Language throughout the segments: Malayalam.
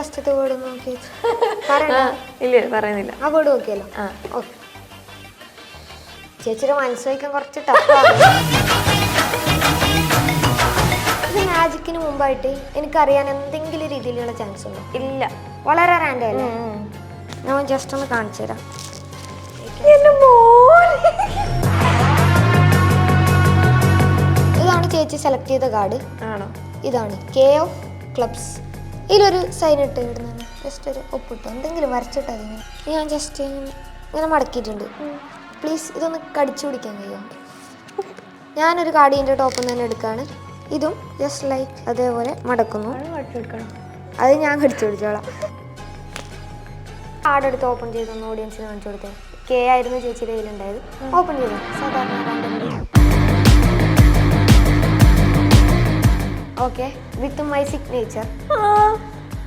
ഫസ്റ്റത്തെ വേർഡ് നോക്കി ഇല്ല പറയുന്നില്ല. ആ വേർഡ് നോക്കിയല്ലോ. ചേച്ചിയുടെ മനസ്സിലാക്കാൻ കുറച്ച് ടഫാണ് മാജിക്കിന് മുമ്പായിട്ട് എനിക്കറിയാൻ എന്തെങ്കിലും രീതിയിലുള്ള ചാൻസ് ഉണ്ടോ? ഇല്ല. വളരെ റാൻഡം അല്ലേ? ഞാൻ ജസ്റ്റ് ഒന്ന് കാണിച്ചു തരാം. ഇതാണ് ചേച്ചി സെലക്ട് ചെയ്ത കാർഡ് ആണോ? ഇതാണ് കെ ഓഫ് ക്ലബ്സ് ഇതിലൊരു സൈൻ ഇട്ട് ഇടുന്നതാണ് ജസ്റ്റ് ഒരു ഒപ്പിട്ടോ എന്തെങ്കിലും വരച്ചിട്ട് അതിങ്ങനെ ഞാൻ ജസ്റ്റ് ഇങ്ങനെ മടക്കിയിട്ടുണ്ട്. പ്ലീസ് ഇതൊന്ന് കടിച്ചു പിടിക്കാൻ കഴിയുമോ ഞാനൊരു കാടീന്റെ ടോപ്പിൽ നിന്ന് തന്നെ എടുക്കുകയാണ് ഇതും ജസ്റ്റ് ലൈക്ക് അതേപോലെ മടക്കുന്നു. അത് ഞാൻ കടിച്ചു പിടിച്ചോളാം. കാർഡ് എടുത്ത് ഓപ്പൺ ചെയ്തൊന്ന് ഓഡിയൻസിന് കാണിച്ചു കൊടുത്തേ. കെ ആയിരുന്നു ചേച്ചിയുടെ കയ്യിലുണ്ടായത്. ഓപ്പൺ ചെയ്തു? സാധാരണ ഓക്കെ വിത്ത് മൈ സിഗ്നേച്ചർ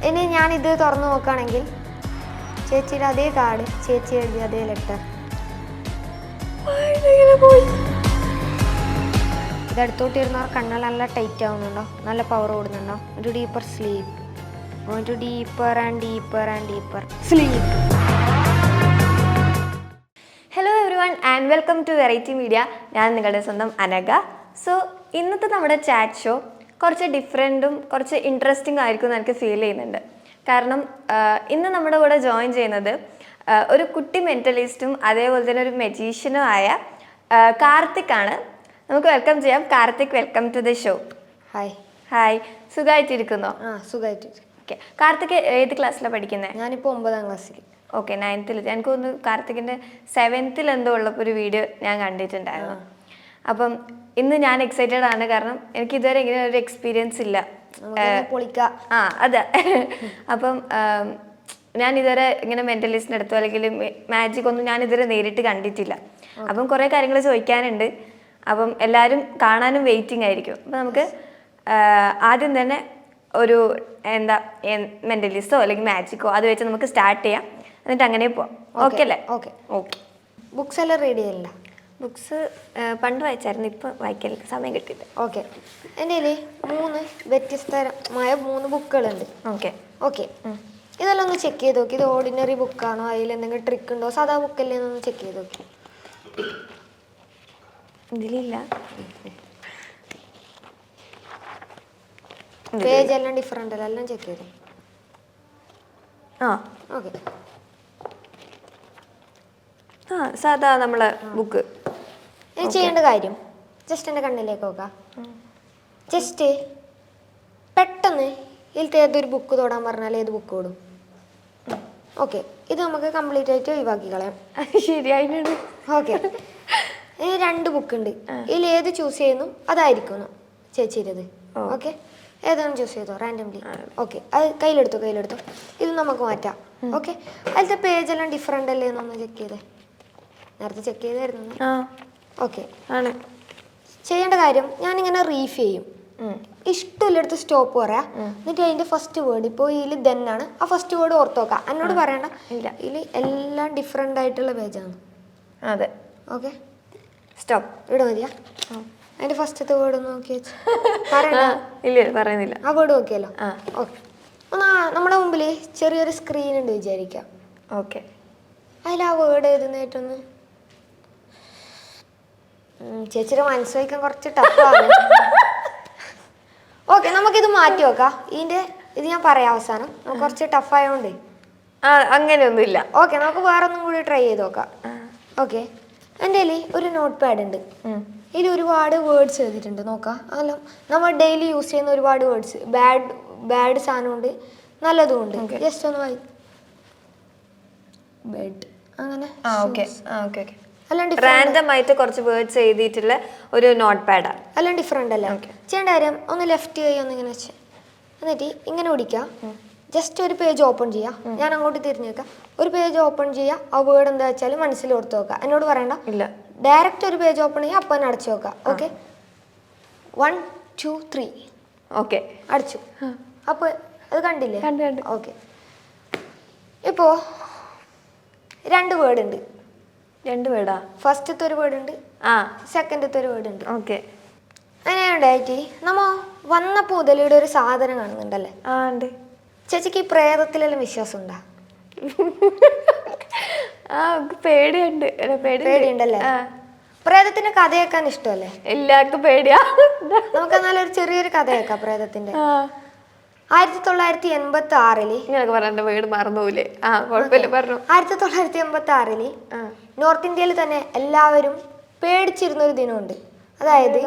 ഇനി ഞാൻ ഇത് തുറന്നു നോക്കുകയാണെങ്കിൽ ചേച്ചിയുടെ അതേ കാർഡ് ചേച്ചി എഴുതിയ അതേ ലെറ്റർ. പോയി. ഇത് അടുത്തോട്ട് ഇരുന്നവർ കണ്ണുകൾ നല്ല ടൈറ്റ് ആവുന്നുണ്ടോ? നല്ല പവർ കൂടുന്നുണ്ടോ ഒരു ഡീപ്പർ സ്ലീപ്പ് ഒരു deeper and deeper and deeper sleep hello everyone and welcome to variety media ഞാൻ നിങ്ങളുടെ സ്വന്തം അനഘ. സോ ഇന്നത്തെ നമ്മുടെ ചാറ്റ് ഷോ കുറച്ച് ഡിഫറെന്റും കുറച്ച് ഇൻട്രസ്റ്റിംഗ് ആയിരിക്കും എന്ന് എനിക്ക് ഫീൽ ചെയ്യുന്നുണ്ട്. കാരണം ഇന്ന് നമ്മുടെ കൂടെ ജോയിൻ ചെയ്യുന്നത് ഒരു കുട്ടി മെന്റലിസ്റ്റും അതേപോലെ തന്നെ ഒരു മെജീഷ്യനും ആയ കാർത്തിക് ആണ്. നമുക്ക് വെൽക്കം ചെയ്യാം. Karthik welcome to the show hi hi സുഖമായിട്ടിരിക്കുന്നോ ആ സുഖമായിട്ട് ഓക്കെ കാർത്തിക് ഏത് ക്ലാസ്സിലാണ് പഠിക്കുന്നത് ഞാനിപ്പോൾ ഒമ്പതാം ക്ലാസ്സിൽ ഓക്കെ നയൻത്തിൽ എനിക്ക് തോന്നുന്നു കാർത്തികിന്റെ സെവൻത്തിൽ എന്തോ ഉള്ളപ്പോൾ ഒരു വീഡിയോ ഞാൻ കണ്ടിട്ടുണ്ടായിരുന്നു. അപ്പം ഇന്ന് ഞാൻ എക്സൈറ്റഡ് ആണ്. കാരണം എനിക്ക് ഇതുവരെ ഇങ്ങനെ ഒരു എക്സ്പീരിയൻസ് ഇല്ല. ആ അതെ. അപ്പം ഞാൻ ഇതുവരെ ഇങ്ങനെ മെന്റലിസ്റ്റിന് അടുത്തോ അല്ലെങ്കിൽ മാജിക് ഒന്നും ഞാൻ ഇതുവരെ നേരിട്ട് കണ്ടിട്ടില്ല. അപ്പം കുറേ കാര്യങ്ങൾ ചോദിക്കാനുണ്ട്. അപ്പം എല്ലാവരും കാണാനും വെയിറ്റിംഗ് ആയിരിക്കും. അപ്പം നമുക്ക് ആദ്യം തന്നെ ഒരു എന്താ മെന്റലിസ്റ്റോ അല്ലെങ്കിൽ മാജിക്കോ അത് വെച്ച് നമുക്ക് സ്റ്റാർട്ട് ചെയ്യാം. എന്നിട്ട് അങ്ങനെ പോവാം. ഓക്കെ. അല്ലേ? ഓക്കെ. ഓക്കെ ബുക്സ് എല്ലാം റെഡി ചെയ്യണ്ട ബുക്സ് പണ്ട് വായിച്ചായിരുന്നു ഇപ്പോൾ വായിക്കാൻ സമയം കിട്ടിയില്ല. ഓക്കെ. എന്റെ കയ്യിൽ മൂന്ന് വ്യത്യസ്തമായ മൂന്ന് ബുക്കുകളുണ്ട്. ഓക്കെ. ഓക്കെ. ഇതെല്ലാം ഒന്ന് ചെക്ക് ചെയ്ത് നോക്കി. ഇത് ഓർഡിനറി ബുക്കാണോ? അതിൽ എന്തെങ്കിലും ട്രിക്ക് ഉണ്ടോ? സാധാ ബുക്കല്ലേ എന്നൊന്ന് ചെക്ക് ചെയ്ത് നോക്കി. ഇതിലില്ല. പേജ് എല്ലാം ഡിഫറെന്റ് അല്ല? എല്ലാം ചെക്ക് ചെയ്തു? ആ. ഓക്കെ. ആ സാധാ നമ്മളെ ബുക്ക്. ചെയ്യേണ്ട കാര്യം. ജസ്റ്റ് എന്റെ കണ്ണിലേക്ക് നോക്കാം. ജസ്റ്റ് പെട്ടെന്ന് ഇതിലത്തെ ഏതൊരു ബുക്ക് തൊടാൻ പറഞ്ഞാൽ ഏത് ബുക്ക് ഓടും ഓക്കെ ഇത് നമുക്ക് കംപ്ലീറ്റ് ആയിട്ട് ഒഴിവാക്കി കളയാം. ശരിയായിട്ടുണ്ട് ഓക്കെ ഇനി രണ്ട് ബുക്ക് ഉണ്ട്. ഇതിൽ ഏത് ചൂസ് ചെയ്യുന്നു? അതായിരിക്കുന്നു ചേച്ചിരുത് ഓക്കെ ഏതാണ് ചൂസ് ചെയ്തോ? റാൻഡംലി ഓക്കെ അത് കയ്യിലെടുത്തോ? കയ്യിലെടുത്തോ. ഇത് നമുക്ക് മാറ്റാം. ഓക്കെ അതിലത്തെ പേജെല്ലാം ഡിഫറെന്റ് അല്ലേ എന്നൊന്ന് ചെക്ക് ചെയ്തേ. നേരത്തെ ചെക്ക് ചെയ്തായിരുന്നു. ഓക്കെ ആണ്. ചെയ്യേണ്ട കാര്യം ഞാനിങ്ങനെ റീഫ് ചെയ്യും. ഇഷ്ടമില്ലെടുത്ത് സ്റ്റോപ്പ് പറയാം. എന്നിട്ട് അതിന്റെ ഫസ്റ്റ് വേർഡ് ഇപ്പോൾ ഇതിൽ ആണ്. ആ ഫസ്റ്റ് വേർഡ് ഓർത്ത് നോക്കാം. എന്നോട് പറയണ്ട. ഇല്ല. ഇതിൽ എല്ലാം ഡിഫറെന്റ് ആയിട്ടുള്ള പേജാണ്. അതെ. ഓക്കെ. സ്റ്റോപ്പ് ഇവിടെ മതിയാ. അതിന്റെ ഫസ്റ്റത്തെ വേർഡ് ഒന്ന് നോക്കി ഇല്ല പറയുന്നില്ല. ആ വേർഡ് നോക്കിയല്ലോ ആ. ഓക്കെ. ഒന്ന് നമ്മുടെ മുമ്പിൽ ചെറിയൊരു സ്ക്രീൻ ഉണ്ട് വിചാരിക്കാം. ഓക്കെ. അതിൽ ആ വേർഡ് എഴുതുന്നതായിട്ടൊന്ന് ചേച്ചിയുടെ മനസ്സിലാക്കാൻ കുറച്ച് ടഫാണ്. ഓക്കെ നമുക്കിത് മാറ്റി വെക്കാം. ഇതിന്റെ ഇത് ഞാൻ പറയാം അവസാനം. കുറച്ച് ടഫായോണ്ട് ആ അങ്ങനെയൊന്നുമില്ല. ഓക്കെ നമുക്ക് വേറെ ഒന്നും കൂടി ട്രൈ ചെയ്ത് നോക്കാം. ഓക്കെ എന്റെ കയ്യിൽ ഒരു നോട്ട് പാഡ് ഉണ്ട്. ഇതിൽ ഒരുപാട് വേർഡ്സ് എഴുതിയിട്ടുണ്ട്. നോക്കാം. അല്ല നമ്മൾ ഡെയിലി യൂസ് ചെയ്യുന്ന ഒരുപാട് വേർഡ്സ് ബാഡ് ബാഡ് സാധനമുണ്ട് നല്ലതുമുണ്ട് ജസ്റ്റ് ഒന്ന് വായി. ബെഡ് അങ്ങനെ. ആ ഓക്കെ ആ ഓക്കെ ഓക്കെ റാൻഡം ആയിട്ട് കുറച്ച് വേർഡ്സ് എഴുതിയിട്ടുള്ള ഒരു നോട്ട് പാഡാണ് അല്ല ഡിഫറെന്റ് അല്ല? ചെയ്യേണ്ട കാര്യം ഒന്ന് ലെഫ്റ്റ് കൈ ഒന്ന് ഇങ്ങനെ വെച്ച്. എന്നിട്ട് ഇങ്ങനെ പിടിക്കുക. ജസ്റ്റ് ഒരു പേജ് ഓപ്പൺ ചെയ്യുക. ഞാൻ അങ്ങോട്ട് തിരിഞ്ഞു വെക്കാം. ഒരു പേജ് ഓപ്പൺ ചെയ്യുക. ആ വേർഡ് എന്താ വെച്ചാൽ മനസ്സിൽ ഓർത്ത് വെക്കുക. എന്നോട് പറയണ്ട. ഇല്ല. ഡയറക്റ്റ് ഒരു പേജ് ഓപ്പൺ ചെയ്യുക. അപ്പം തന്നെ അടച്ചു വെക്കുക. Okay one two three okay അടച്ചു. അപ്പോൾ അത് കണ്ടില്ലേ? കണ്ടു കണ്ടു. ഓക്കെ ഇപ്പോൾ രണ്ട് വേർഡ് ഉണ്ട്. രണ്ട് വേർഡാ? ഫസ്റ്റത്തെ ഒരു വേർഡ് ഉണ്ട് ആ. സെക്കൻഡത്തെ ഒരു വേർഡ് ഉണ്ട് ഓക്കെ അങ്ങനെയുണ്ടായിട്ട് നമ്മ വന്നപ്പോൾ പൂതലിയുടെ ഒരു സാധനം കാണുന്നുണ്ടല്ലേ? ആ ഉണ്ട്. ചേച്ചിക്ക് ഈ പ്രേതത്തിലെല്ലാം വിശ്വാസം ഉണ്ടാ ആ പേടിയുണ്ട്. പേടി പേടിയുണ്ടല്ലേ? പ്രേതത്തിന്റെ കഥ കേൾക്കാൻ ഇഷ്ടമല്ലേ? എല്ലാവർക്കും പേടിയാ. നമുക്ക് എന്നാലും ഒരു ചെറിയൊരു കഥ കേൾക്കാം പ്രേതത്തിന്റെ. ആയിരത്തി തൊള്ളായിരത്തി എൺപത്തി ആറിൽ ഇങ്ങനൊക്കെ പറഞ്ഞ വീട് മറന്നുപോലെ ആ കുഴപ്പമില്ല പറഞ്ഞു. ആയിരത്തി തൊള്ളായിരത്തി എൺപത്തി ആറിൽ നോർത്ത് ഇന്ത്യയിൽ തന്നെ എല്ലാവരും പേടിച്ചിരുന്ന ഒരു ദിനമുണ്ട്. അതായത്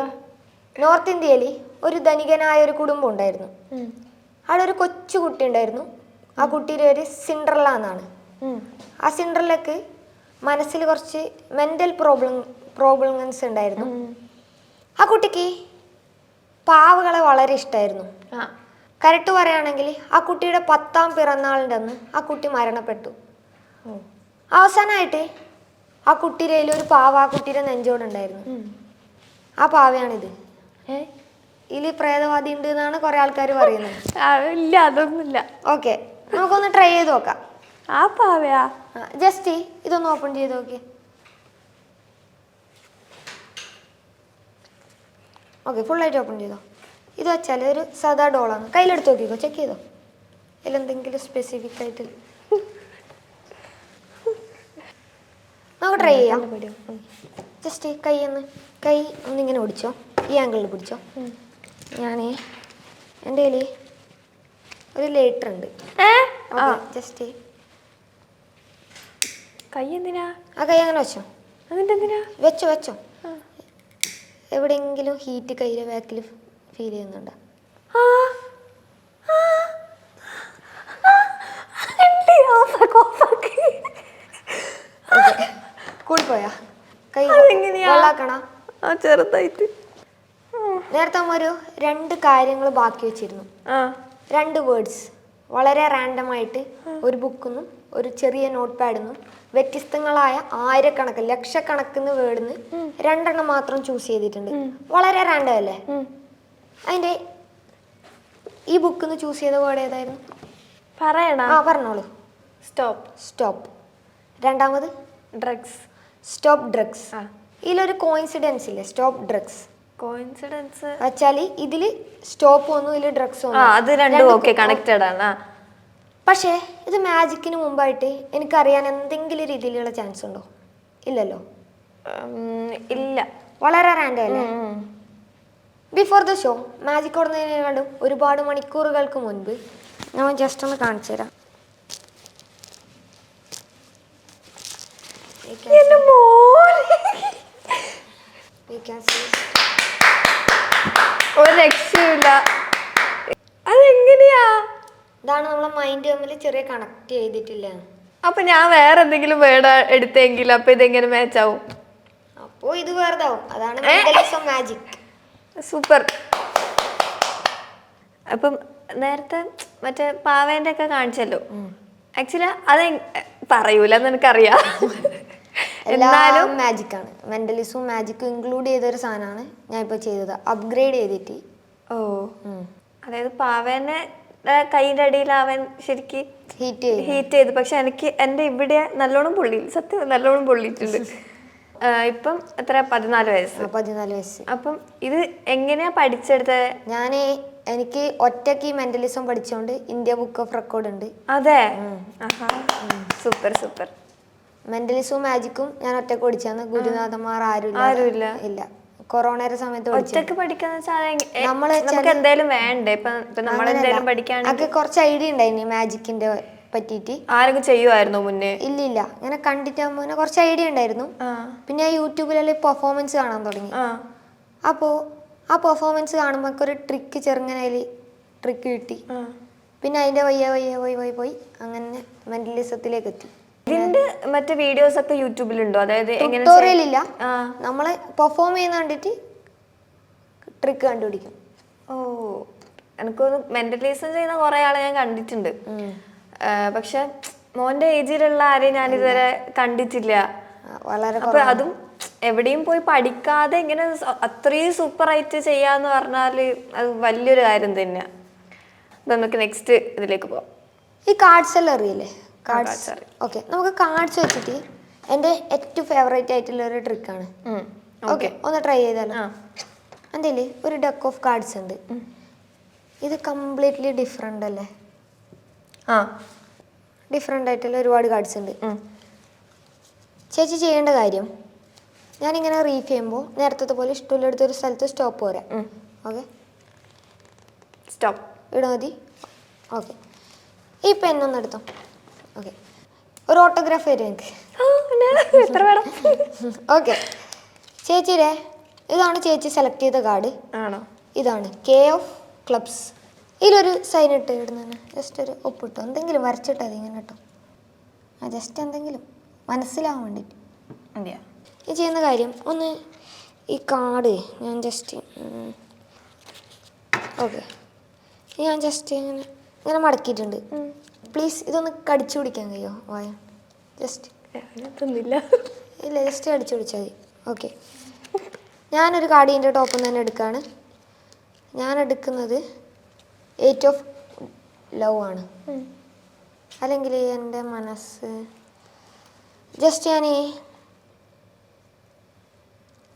നോർത്ത് ഇന്ത്യയിൽ ഒരു ധനികനായ ഒരു കുടുംബം ഉണ്ടായിരുന്നു. അവിടെ ഒരു കൊച്ചു കുട്ടി ഉണ്ടായിരുന്നു. ആ കുട്ടിയുടെ പേര് സിൻഡ്രല്ല എന്നാണ്. ആ സിൻഡ്രല്ലക്ക് മനസ്സിൽ കുറച്ച് മെന്റൽ പ്രോബ്ലം പ്രോബ്ലംസ് ഉണ്ടായിരുന്നു. ആ കുട്ടിക്ക് പാവകളെ വളരെ ഇഷ്ടമായിരുന്നു കരട്ട് പറയുകയാണെങ്കിൽ ആ കുട്ടിയുടെ പത്താം പിറന്നാളിന്റെ അന്ന് ആ കുട്ടി മരണപ്പെട്ടു. അവസാനമായിട്ട് ആ കുട്ടിയുടെ ഒരു പാവ ആ കുട്ടിയുടെ നെഞ്ചോടുണ്ടായിരുന്നു ആ പാവയാണിത്? ഇതിൽ പ്രേതവാദി ഉണ്ട് എന്നാണ് കുറെ ആൾക്കാർ പറയുന്നത്. ഇല്ല അതൊന്നുമില്ല. ഓക്കെ നമുക്കൊന്ന് ട്രൈ ചെയ്ത് നോക്കാം. ആ പാവയാ? ജസ്റ്റ് ഇതൊന്ന് ഓപ്പൺ ചെയ്ത് നോക്കി ഓക്കെ ഫുള്ളായിട്ട് ഓപ്പൺ ചെയ്തോ? ഇത് വെച്ചാൽ ഒരു സാധാ ഡോളാണ്. കയ്യിലെടുത്ത് നോക്കിക്കോ ചെക്ക് ചെയ്തോ? ഇതിലെന്തെങ്കിലും സ്പെസിഫിക് ആയിട്ട്. നമുക്ക് ട്രൈ ചെയ്യാം. ജസ്റ്റ് കൈ ഒന്ന് കൈ ഒന്നിങ്ങനെ പിടിച്ചോ? ഈ ആംഗിളിൽ പിടിച്ചോ? ഞാൻ എന്റെ കയ്യിൽ ഒരു ലേറ്റർ ഉണ്ട്. ആ. ജസ്റ്റ് കൈ എന്തിനാ? ആ കൈ അങ്ങനെ വെച്ചോ. എന്നിട്ട് എന്തിനാ വെച്ചോ. വെച്ചോ. എവിടെയെങ്കിലും ഹീറ്റ് കയ്യിലെ ബാക്കിൽ ഫീൽ ചെയ്യുന്നുണ്ട്. കൂടിപ്പോയാ കൈ? വെള്ളാക്കണ? ചെറുതായിട്ട്. നേരത്തെ ഒരു രണ്ട് കാര്യങ്ങൾ ബാക്കി വെച്ചിരുന്നു. രണ്ട് വേർഡ്സ് വളരെ റാൻഡമായിട്ട് ഒരു ബുക്കിൽ ഒരു ചെറിയ നോട്ട് പാഡിൽ നിന്നും വ്യത്യസ്തങ്ങളായ ആയിരക്കണക്കിന് ലക്ഷക്കണക്കിന് വേർഡിന്ന് രണ്ടെണ്ണം മാത്രം ചൂസ് ചെയ്തിട്ടുണ്ട്. വളരെ റാൻഡം അല്ലേ. അതിന്റെ ഈ ബുക്ക് ഒന്ന് ചൂസ് ചെയ്ത വേർഡ് ഏതായിരുന്നു? പറയണ. ആ പറഞ്ഞോളൂ. സ്റ്റോപ്പ്. സ്റ്റോപ്പ്. രണ്ടാമത് ഡ്രഗ്സ്. Stop drugs. ആ. ഇതിലൊരു കോയിൻസിഡൻസ് ഇല്ലേ? Stop drugs. കോയിൻസിഡൻസ്. വെച്ചാൽ ഇതിൽ സ്റ്റോപ്പ് ഒന്നും ഇതിൽ ഡ്രഗ്സ് ഒന്നും അത് രണ്ടും ഓക്കെ കണക്റ്റഡ് ആണ്. പക്ഷേ ഇത് മാജിക്കിന് മുമ്പായിട്ട് എനിക്കറിയാൻ എന്തെങ്കിലും രീതിയിലുള്ള ചാൻസ് ഉണ്ടോ ഇല്ലല്ലോ ഇല്ല. വളരെ റാൻഡം അല്ലേ. ബിഫോർ ദ ഷോ മാജിക് ഓടുന്നതിനേക്കാളും ഒരുപാട് മണിക്കൂറുകൾക്ക് മുൻപ്. ഞാൻ ജസ്റ്റ് ഒന്ന് കാണിച്ചു തരാം. ഒരു രക്ഷയില്ല അതെങ്ങനെയാ? ഇതാണ് നമ്മളെ മൈൻഡ് തമ്മിൽ ചെറിയ കണക്ട് ചെയ്തിട്ടില്ല. അപ്പൊ ഞാൻ വേറെ എന്തെങ്കിലും വേർഡ് എടുത്തെങ്കിൽ അപ്പൊ ഇതെങ്ങനെ മാച്ച് ആവും? അപ്പോൾ ഇത് വേറെ അതാണ് മാജിക് സൂപ്പർ. അപ്പം നേരത്തെ മറ്റേ പാവേന്റെ ഒക്കെ കാണിച്ചല്ലോ ആക്ച്വലി അത് പറയൂല നിനക്കറിയാം. എനിക്കറിയാം എന്നാലും മാജിക്കാണ് മാജിക് ആണ്. മെന്റലിസും മാജിക്കും ഇൻക്ലൂഡ് ചെയ്ത ഒരു സാധനമാണ് ഞാൻ ഇപ്പോൾ ചെയ്തത്. അപ്ഗ്രേഡ് ചെയ്തിട്ട്. ഓ. അതായത് പാവേനെ കൈയുടെ അടിയിൽ അവൻ ശരിക്ക് ഹീറ്റ് ചെയ്ത്. ഹീറ്റ് ചെയ്തു. പക്ഷെ എനിക്ക് എന്റെ ഇവിടെ നല്ലോണം പൊള്ളി സത്യം നല്ലോണം പൊള്ളിയിട്ടുണ്ട്. ഇപ്പം എത്ര പതിനാല് വയസ്സ്. പതിനാല് വയസ്സ്. അപ്പം ഇത് എങ്ങനെയാ പഠിച്ചെടുത്തത്? ഞാൻ എനിക്ക് ഒറ്റയ്ക്ക് മെന്റലിസം പഠിച്ചുകൊണ്ട് ഇന്ത്യ ബുക്ക് ഓഫ് റെക്കോർഡ് ഉണ്ട്. അതെ? Super super. മെന്റലിസവും മാജിക്കും ഞാൻ ഒറ്റയ്ക്ക് പഠിച്ചാന്ന് ഗുരുനാഥന്മാർ ആരും ആരുമില്ല. ഇല്ല. കൊറോണയുടെ സമയത്ത് ഒറ്റയ്ക്ക് പഠിക്കാന്ന് വെച്ചാൽ നമ്മൾ എന്തായാലും വേണ്ടേ? ഇപ്പൊ നമ്മളെന്തായാലും പഠിക്കാൻ കുറച്ച് ഐഡിയ ഉണ്ടായിരുന്നു മാജിക്കിന്റെ പറ്റിയിട്ട്. ആരൊക്കെ ചെയ്യുമായിരുന്നു മുന്നേ? ഇല്ല ഇല്ല. ഇങ്ങനെ കണ്ടിട്ടാകുമ്പോൾ ഇങ്ങനെ കുറച്ച് ഐഡിയ ഉണ്ടായിരുന്നു. പിന്നെ ഞാൻ യൂട്യൂബിലെല്ലാം പെർഫോമൻസ് കാണാൻ തുടങ്ങി. അപ്പോൾ ആ പെർഫോമൻസ് കാണുമ്പോൾ ഒരു ട്രിക്ക് ചെറുങ്ങനയിൽ ട്രിക്ക് കിട്ടി. പിന്നെ അതിന്റെ വയ്യ വയ്യ പോയി പോയി പോയി അങ്ങനെ മെന്റലിസത്തിലേക്ക് എത്തി. ഇതിന്റെ മറ്റേ വീഡിയോസ് ഒക്കെ യൂട്യൂബിലുണ്ടോ അതായത് ട്യൂട്ടോറിയൽ ഇല്ല. നമ്മളെ പെർഫോം ചെയ്യുന്ന കണ്ടിട്ട് ട്രിക്ക് കണ്ടുപിടിക്കും. ഓ. എനിക്കൊന്ന് മെന്റലൈസം ചെയ്യുന്ന കുറെ ആളെ ഞാൻ കണ്ടിട്ടുണ്ട്. പക്ഷെ മോന്റെ ഏജിലുള്ള ആരെയും ഞാൻ ഇതുവരെ കണ്ടിട്ടില്ല വളരെ അപ്പൊ അതും എവിടെയും പോയി പഠിക്കാതെ ഇങ്ങനെ അത്രയും സൂപ്പർ ആയിട്ട് ചെയ്യാന്ന് പറഞ്ഞാൽ അത് വലിയൊരു കാര്യം തന്നെയാ. അപ്പൊ നമുക്ക് നെക്സ്റ്റ് ഇതിലേക്ക് പോവാം. ഈ കാർഡ്സ് എല്ലാം അറിയില്ലേ? കാർഡ്സ്. ഓക്കെ നമുക്ക് കാർഡ്സ് വെച്ചിട്ട് എന്റെ ഏറ്റവും ഫേവറേറ്റ് ആയിട്ടുള്ള ഒരു ട്രിക്കാണ് ഓക്കെ ഒന്ന് ട്രൈ ചെയ്താലോ? എന്തേലേ ഒരു ഡക്ക് ഓഫ് കാർഡ്സ് ഉണ്ട്. ഇത് കംപ്ലീറ്റ്ലി ഡിഫറെന്റ് അല്ലേ? ആ. ഡിഫറെന്റ് ആയിട്ടുള്ള ഒരുപാട് കാർഡ്സ് ഉണ്ട്. ചേച്ചി ചെയ്യേണ്ട കാര്യം ഞാനിങ്ങനെ റീഫ് ചെയ്യുമ്പോൾ നേരത്തെ പോലെ ഇഷ്ടമുള്ള എടുത്തൊരു സ്ഥലത്ത് സ്റ്റോപ്പ് പോരാ. ഓക്കെ സ്റ്റോപ്പ് ഇവിടെ മതി. ഓക്കെ ഈ പെന്നൊന്ന് എടുത്തോ. ഓക്കെ ഒരു ഓട്ടോഗ്രാഫ് തരും എനിക്ക് എത്ര വേണം? ഓക്കെ ചേച്ചിയുടെ ഇതാണ് ചേച്ചി സെലക്ട് ചെയ്ത കാർഡ് ആണോ? ഇതാണ് കെ ഓഫ് ക്ലബ്സ് ഇതിലൊരു സൈൻ ഇട്ട് ഇടുന്നതാണ്. ജസ്റ്റ് ഒരു ഒപ്പിട്ടോ എന്തെങ്കിലും വരച്ചിട്ടോ അതിങ്ങനെ ഇങ്ങനെ കേട്ടോ ആ ജസ്റ്റ് എന്തെങ്കിലും. മനസ്സിലാവാൻ വേണ്ടിയിട്ട് അതെയാ? ഈ ചെയ്യുന്ന കാര്യം ഒന്ന് ഈ കാർഡ് ഞാൻ ജസ്റ്റ് ഓക്കെ ഞാൻ ജസ്റ്റ് ഇങ്ങനെ ഇങ്ങനെ മടക്കിയിട്ടുണ്ട്. പ്ലീസ് ഇതൊന്ന് കടിച്ചു പിടിക്കാൻ കഴിയുമോ വായ. ജസ്റ്റ് അതിനകത്തൊന്നുമില്ല ഇല്ല ജസ്റ്റ് കടിച്ചു പിടിച്ചാൽ മതി. ഓക്കെ ഞാനൊരു കാർഡിന്റെ ടോപ്പിൽ നിന്ന് തന്നെ എടുക്കുകയാണ് ഞാൻ എടുക്കുന്നത് എയ്റ്റ് ഓഫ് ലവ് ആണ്. അല്ലെങ്കിൽ എന്റെ മനസ്സ്. ജസ്റ്റ് ഞാൻ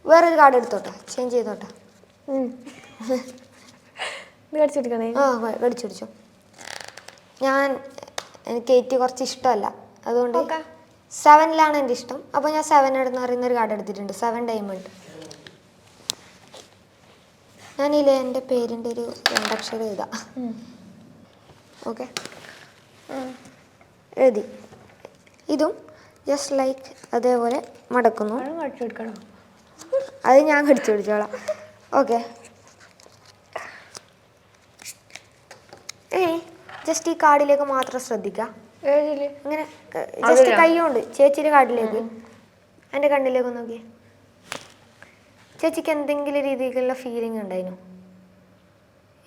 വേറൊരു കാർഡ് എടുത്തോട്ടെ? ചേഞ്ച് ചെയ്തോട്ടെ? കടിച്ചെടുക്കണേ ആ വ- കടിച്ചു പിടിച്ചു ഞാൻ എനിക്ക് എയ്റ്റ് കുറച്ച് ഇഷ്ടമല്ല. അതുകൊണ്ട്. സെവനിലാണ് എന്റെ ഇഷ്ടം. അപ്പോൾ ഞാൻ സെവൻ എടുന്ന് പറയുന്ന ഒരു കാർഡ് എടുത്തിട്ടുണ്ട്. സെവൻ ഡയമണ്ട് ഞാനില്ലേ എന്റെ പേരിന്റെ ഒരു രണ്ടക്ഷരം എഴുതാം. ഓക്കെ? എഴുതി. ഇതും ജസ്റ്റ് ലൈക്ക് അതേപോലെ മടക്കുന്നു. അത് ഞാൻ കടിച്ചു പിടിച്ചോളാം ഓക്കെ? ഏയ് ജസ്റ്റ് ഈ കാർഡിലേക്ക് മാത്രം ശ്രദ്ധിക്കുക ഏഴിൽ ഇങ്ങനെ ജസ്റ്റ് കൈയുണ്ട് കൈ കൊണ്ട് ചേച്ചിയുടെ കാർഡിലേക്ക്. എന്റെ കണ്ണിലേക്ക് നോക്കി ചേച്ചിക്ക് എന്തെങ്കിലും രീതിയിലുള്ള ഫീലിംഗ് ഉണ്ടായിരുന്നു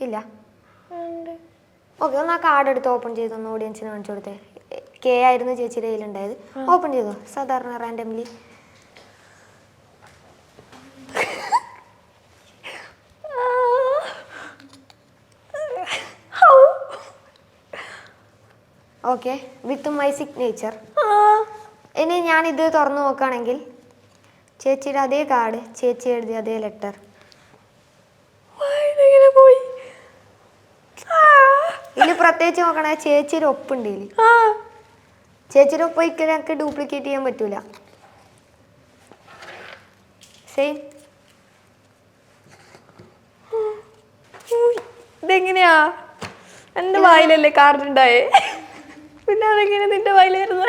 ഇല്ല? ഓക്കെ ഒന്ന് ആ കാർഡ് എടുത്ത് ഓപ്പൺ ചെയ്ത്? ഒന്ന് ഓഡിയൻസിന് കാണിച്ചു കൊടുത്തേ. കെ ആയിരുന്നു ചേച്ചിയുടെ കയ്യിലുണ്ടായത്. ഓപ്പൺ ചെയ്തോ? സാധാരണ randomly okay with my signature ഇനി ഞാനിത് തുറന്നു നോക്കുകയാണെങ്കിൽ ചേച്ചിയുടെ അതേ കാർഡ് ചേച്ചി എഴുതിയ അതേ ലെറ്റർ. പോയി? ഇതിൽ പ്രത്യേകിച്ച് നോക്കണേ ചേച്ചിയുടെ ഒപ്പുണ്ട് ഇതിൽ ചേച്ചിയുടെ ഒപ്പ് ഒരിക്കലും ഞങ്ങൾക്ക് ഡ്യൂപ്ലിക്കേറ്റ് ചെയ്യാൻ പറ്റൂല. സെയിം ഇതെങ്ങനെയാ? എന്റെ വായിലല്ലേ കാർഡ് ഉണ്ടായേ? പിന്നെ അതെങ്ങനെ നിന്റെ വായിലായിരുന്നു?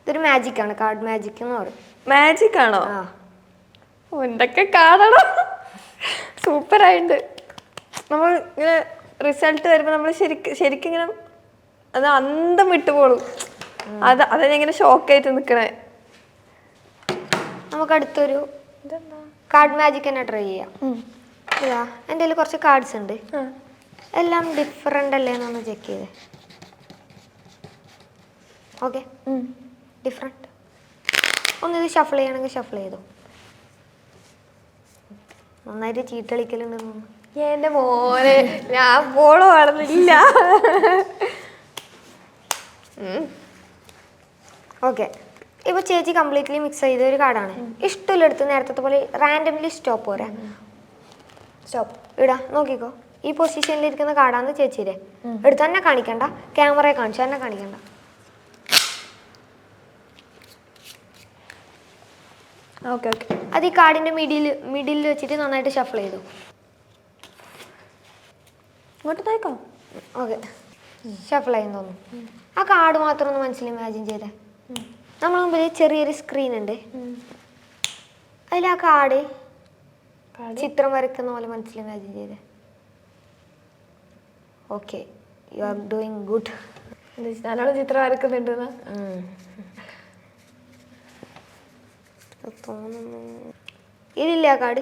ഇതൊരു മാജിക് ആണ് കാർഡ് മാജിക് എന്ന് പറയും. മാജിക് ആണോ? എന്തൊക്കെ കാണണം. സൂപ്പർ ആയിട്ടുണ്ട് നമ്മൾ ഇങ്ങനെ റിസൾട്ട് വരുമ്പോൾ നമ്മൾ ശരിക്കും ശരിക്കും ഇങ്ങനെ അത് അന്തം വിട്ടു പോണു. അത് അതാ ഞാൻ ഇങ്ങനെ ഷോക്കായിട്ട് നിൽക്കണേ നമുക്ക് അടുത്തൊരു കാർഡ് മാജിക് തന്നെ ട്രൈ ചെയ്യാം. ഇതാ എന്റെ കയ്യിൽ കുറച്ച് കാർഡ്സ് ഉണ്ട്. എല്ലാം ഡിഫറെന്റ് അല്ലേ എന്നൊന്ന് ചെക്ക് ചെയ്തേ. ഓക്കെ ഡിഫറെന്റ് ഡിഫറെന്റ് ഒന്ന് ഇത് ഷഫിൾ ചെയ്യണമെങ്കിൽ ഷഫിൾ ചെയ്തോ. നന്നായിട്ട് ചീട്ടളിക്കലുണ്ട് എന്റെ മോനെ ഞാൻ പോളോ വളർന്നില്ല ഓക്കെ ഇപ്പൊ ചേച്ചി കംപ്ലീറ്റ്ലി മിക്സ് ചെയ്ത ഒരു കാർഡാണ് ഇഷ്ടമില്ലെടുത്ത് നേരത്തെ പോലെ റാൻഡംലി സ്റ്റോപ്പ് പോരാ. സ്റ്റോപ്പ് ഇടാ നോക്കിക്കോ. ഈ പൊസിഷനിൽ ഇരിക്കുന്ന കാർഡാണ് ചേച്ചിയുടെ. എടുത്ത് തന്നെ കാണിക്കണ്ട. ക്യാമറയെ കാണിച്ചു തന്നെ കാണിക്കണ്ട. Okay okay. അത് ഈ കാർഡിന്റെ മിഡിൽ മിഡിൽ വെച്ചിട്ട് നന്നായിട്ട് ഷഫിൾ ചെയ്തു. ഇങ്ങോട്ട് നോക്കാം? ഓക്കെ. ഷഫിൾ ചെയ്യുന്നു തോന്നുന്നു. ആ കാർഡ് മാത്രം ഒന്ന് മനസ്സിൽ ഇമാജിൻ ചെയ്തേ. നമ്മൾ മുമ്പിൽ ചെറിയൊരു സ്ക്രീൻ ഉണ്ട്. അതിൽ ആ കാർഡ് ചിത്രം വരയ്ക്കുന്ന പോലെ മനസ്സിൽ ഇമാജിൻ ചെയ്തേ. Okay you are doing good ചിത്രം ചിത്രം വരക്കുന്നുണ്ട് തോന്നുന്നു. ഇതില്ല കാട്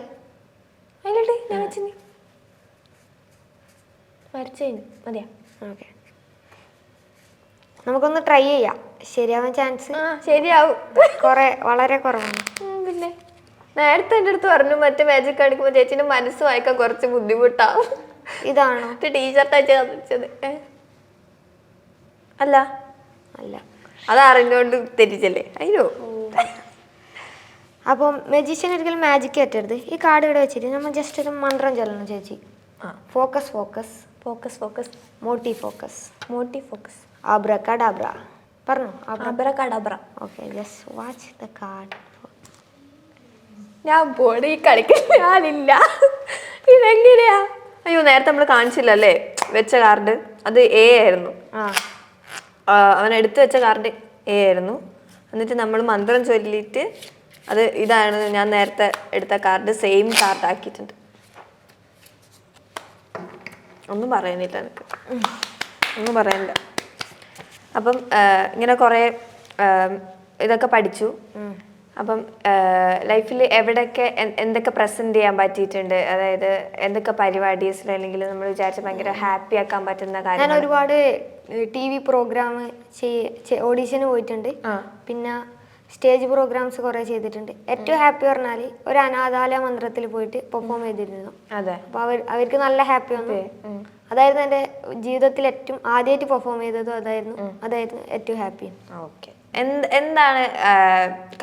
കാർഡ്? ഞാൻ വെച്ചിന്. വരച്ചതിന്. മതിയാ. ഓക്കെ. നമുക്കൊന്ന് ട്രൈ ചെയ്യാം. ശരിയാവാൻ ചാൻസ്? ആ ശരിയാവും. കുറേ വളരെ കുറവാണ്. പിന്നെ. നേരത്തെ എന്റെ അടുത്ത് പറഞ്ഞു മറ്റേ മാജിക് കാണിക്കുമ്പോൾ ചേച്ചിന്റെ മനസ്സ് വായിക്കാൻ കുറച്ച് ബുദ്ധിമുട്ടാവും ഇതാണോ? അയച്ചു തന്നിച്ചത് ഏ? അല്ല. അല്ല. അത് അറിഞ്ഞുകൊണ്ട് തെറ്റിച്ചല്ലേ? അയ്യോ. അപ്പം മെജീഷ്യൻ ഒരിക്കലും മാജിക് കയറ്റരുത് ഈ കാർഡ് ഇവിടെ വെച്ചിട്ട് നമ്മൾ ജസ്റ്റ് ഒരു മന്ത്രം ചൊല്ലണം ചേച്ചി. ആ. ഫോക്കസ് ഫോക്കസ് ഫോക്കസ് ഫോക്കസ് മോട്ടി ഫോക്കസ് മോട്ടി ഫോക്കസ് ആബ്രക്കഡാബ്ര പറഞ്ഞു? Abracadabra okay just watch the card ഞാൻ ബോഡി കളിക്കില്ല ഞാനില്ല ഇതെങ്ങനെയാ? അയ്യോ നേരത്തെ നമ്മൾ കാണിച്ചില്ലല്ലേ? വെച്ച കാർഡ് അത് എ ആയിരുന്നു. അവൻ എടുത്തു വെച്ച കാർഡ് എ ആയിരുന്നു. എന്നിട്ട് നമ്മൾ മന്ത്രം ചൊല്ലിയിട്ട് അത് ഇതാണ് ഞാൻ നേരത്തെ എടുത്ത കാർഡ് സെയിം കാർഡ് ആക്കിയിട്ടുണ്ട്. ഒന്നും പറയാനില്ല എനിക്ക്. ഒന്നും പറയാനില്ല അപ്പം ഇങ്ങനെ കുറേ ഇതൊക്കെ പഠിച്ചു. അപ്പം ലൈഫിൽ എവിടെയൊക്കെ എന്തൊക്കെ പ്രസന്റ് ചെയ്യാൻ പറ്റിയിട്ടുണ്ട്? അതായത് എന്തൊക്കെ പരിപാടീസിൽ അല്ലെങ്കിൽ നമ്മൾ വിചാരിച്ച ഭയങ്കര ഹാപ്പി ആക്കാൻ പറ്റുന്ന കാര്യം ഞാൻ ഒരുപാട് ടി വി പ്രോഗ്രാം ഓഡീഷന് പോയിട്ടുണ്ട്. പിന്നെ സ്റ്റേജ് പ്രോഗ്രാംസ് കുറെ ചെയ്തിട്ടുണ്ട്. ഏറ്റവും ഹാപ്പി പറഞ്ഞാൽ ഒരു അനാഥാലയ മന്ത്രത്തിൽ പോയിട്ട് പെർഫോം ചെയ്തിരുന്നു. അതെ. അപ്പോൾ അവർ അവർക്ക് നല്ല ഹാപ്പി വന്നു. അതായിരുന്നു എന്റെ ജീവിതത്തിൽ ഏറ്റവും ആദ്യമായിട്ട് പെർഫോം ചെയ്തതും അതായിരുന്നു. അതായിരുന്നു ഏറ്റവും ഹാപ്പി ഓക്കെ എന്താണ്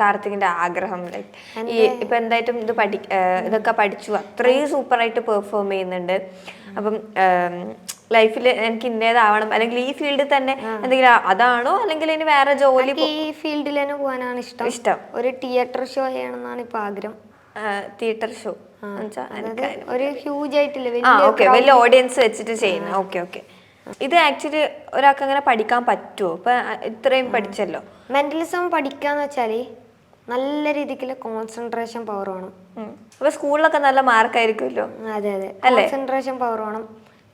കാർത്തികന്റെ കാർത്തികിന്റെ ആഗ്രഹം? ലൈക്ക് ഈ ഇപ്പൊ എന്തായിട്ടും ഇത് പഠി ഇതൊക്കെ പഠിച്ചു. അത്രയും സൂപ്പറായിട്ട് പെർഫോം ചെയ്യുന്നുണ്ട്. അപ്പം ലൈഫിൽ എനിക്ക് ഇന്നേതാവണം. അല്ലെങ്കിൽ ഈ ഫീൽഡിൽ തന്നെ എന്തെങ്കിലും അതാണോ? അല്ലെങ്കിൽ ഇനി വേറെ ജോലി ഈ ഫീൽഡിൽ തന്നെ പോകാനാണ് ഇഷ്ടം. ഇഷ്ടം. ഒരു തിയേറ്റർ ഷോ ചെയ്യണമെന്നാണ് ഇപ്പൊ ആഗ്രഹം. തിയേറ്റർ ഷോ ഒരു ഹ്യൂജ് ആയിട്ടില്ല? വലിയ ഓഡിയൻസ് വെച്ചിട്ട് ചെയ്യുന്ന. ഓക്കെ ഓക്കെ ഇത് ആക്ച്വലി ഒരാൾക്ക് അങ്ങനെ പഠിക്കാൻ പറ്റുമോ ഇപ്പൊ ഇത്രയും പഠിച്ചല്ലോ. മെന്റലിസം പഠിക്കാന്ന് വെച്ചാൽ നല്ല രീതിക്കുള്ള കോൺസെൻട്രേഷൻ പവർ വേണം. അപ്പൊ സ്കൂളിലൊക്കെ നല്ല മാർക്കായിരിക്കുമല്ലോ അതെ അതെ. കോൺസെൻട്രേഷൻ പവർ വേണം.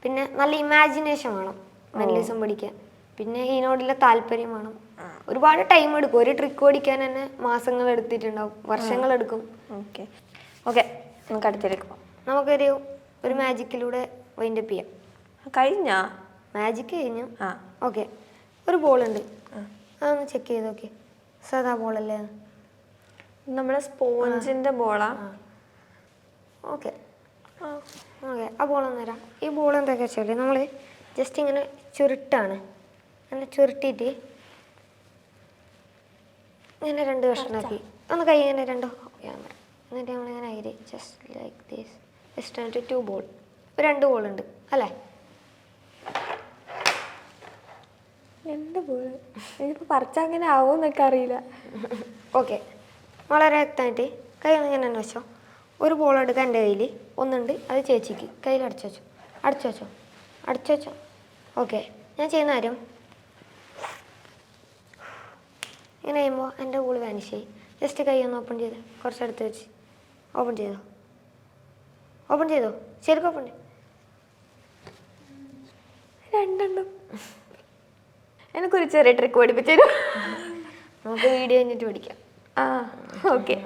പിന്നെ നല്ല ഇമാജിനേഷൻ വേണം. മെന്റലിസം പഠിക്കാൻ പിന്നെ ഇതിനോടുള്ള താല്പര്യം വേണം. ഒരുപാട് ടൈം എടുക്കും. ഒരു ട്രിക്ക് ഓടിക്കാൻ തന്നെ മാസങ്ങൾ എടുത്തിട്ടുണ്ടാവും. വർഷങ്ങൾ എടുക്കും. ഓക്കെ. ഓക്കെ. നമുക്ക് അടുത്തേക്ക് പോകാം നമുക്കൊരു ഒരു മാജിക്കിലൂടെ വൈൻഡപ്പ് ചെയ്യാം. കഴിഞ്ഞ? മാജിക് കഴിഞ്ഞു. ആ. ഓക്കെ. ഒരു ബോൾ ഉണ്ട്. അതൊന്ന് ചെക്ക് ചെയ്ത് നോക്കി. സാധാ ബോളല്ലേ നമ്മുടെ സ്പോഞ്ചിന്റെ ബോളാ ഓക്കെ. ഓക്കെ ആ ബോളൊന്ന് തരാം. ഈ ബോൾ എന്തൊക്കെ വെച്ചാൽ നമ്മൾ ജസ്റ്റ് ഇങ്ങനെ ചുരുട്ടാണ്. അങ്ങനെ ചുരുട്ടിയിട്ട് ഇങ്ങനെ രണ്ട് കഷ്ണമാക്കി ഒന്ന് കൈ ഇങ്ങനെ രണ്ടോ എന്നിട്ട് നമ്മളിങ്ങനെ അരി ജസ്റ്റ് ലൈക്ക് ദീസ് ജസ്റ്റ് എന്നിട്ട് ടു ബോൾ രണ്ട് ബോൾ ഉണ്ട് അല്ലേ? രണ്ട് ബോൾ ഇതിപ്പോ പറിച്ചാൽ അങ്ങനെ ആവുമെന്നൊക്കെ അറിയില്ല. ഓക്കെ. വളരെ വ്യക്തമായിട്ട് കൈ ഒന്ന് ഇങ്ങനെ തന്നെ വെച്ചോ. ഒരു ബോൾ എടുക്കാൻ എന്റെ കയ്യിൽ ഒന്നുണ്ട്. അത് ചേച്ചിക്ക്. കയ്യിൽ അടച്ചു വെച്ചോ. അടച്ചു വെച്ചോ. അടച്ചു വെച്ചോ. ഓക്കെ ഞാൻ ചെയ്യുന്ന കാര്യം. ഇങ്ങനെ ചെയ്യുമ്പോൾ എന്റെ ബോൾ വാനിഷ് ചെയ്യും ജസ്റ്റ് കൈ ഒന്ന് ഓപ്പൺ ചെയ്ത്. കുറച്ചടുത്ത് വെച്ച്. ഓപ്പൺ ചെയ്തോ? ഓപ്പൺ ചെയ്തോ? ശരിക്കും ഓപ്പൺ ചെയ്തു രണ്ടെണ്ണം. എനിക്കൊരു ചെറിയ ട്രിക്ക് പഠിപ്പിച്ചു നമുക്ക് വീഡിയോ കഴിഞ്ഞിട്ട് പഠിക്കാം. ആ ഓക്കെ